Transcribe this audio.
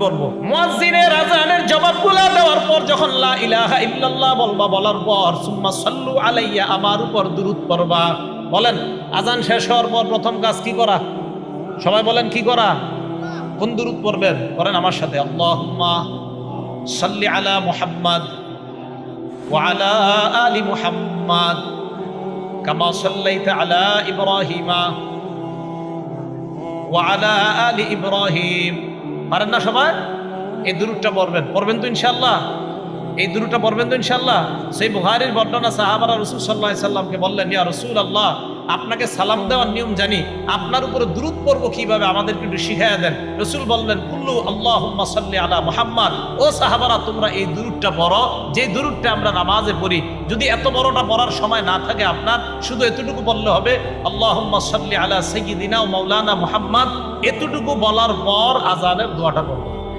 আমার বলেন আমার সাথে। আল্লাহুম্মা সাল্লি আলা মুহাম্মাদ ওয়া আলা মুহাম্মাদ কামা সাল্লাইতা আলা ইব্রাহিমা আলি ইব্রাহিম। পারেন না সবাই? এই দুরুটটা পড়বেন। পড়বেন তো ইনশাল্লাহ এই দুরুটা পড়বেন তো ইনশাল্লাহ সেই বুহারির বর্ণনা সাহাবারা রসুল সাল্লাহ সাল্লামকে বললেন, ইয়া রসুল আল্লাহ আপনাকে সালাম দেওয়ার নিয়ম জানি। আপনার উপরে দূরত পড়ব কীভাবে? আমাদেরকে একটু শিখাইয়া দেন। রসুল বললেন, কুল্লু আল্লাহ সাল্লি আলা মুহাম্মদ। ও সাহাবারা, তোমরা এই দুরুটটা পড়ো। যে দুরুটটা আমরা নামাজে পড়ি, যদি এত বড়টা পড়ার সময় না থাকে আপনার, শুধু এতটুকু বললে হবে আল্লাহ সাল্লি আলা সৈয়দিনা ও মৌলানা মোহাম্মদ। এতটুকু বলার পর আজানের দোয়াটা করব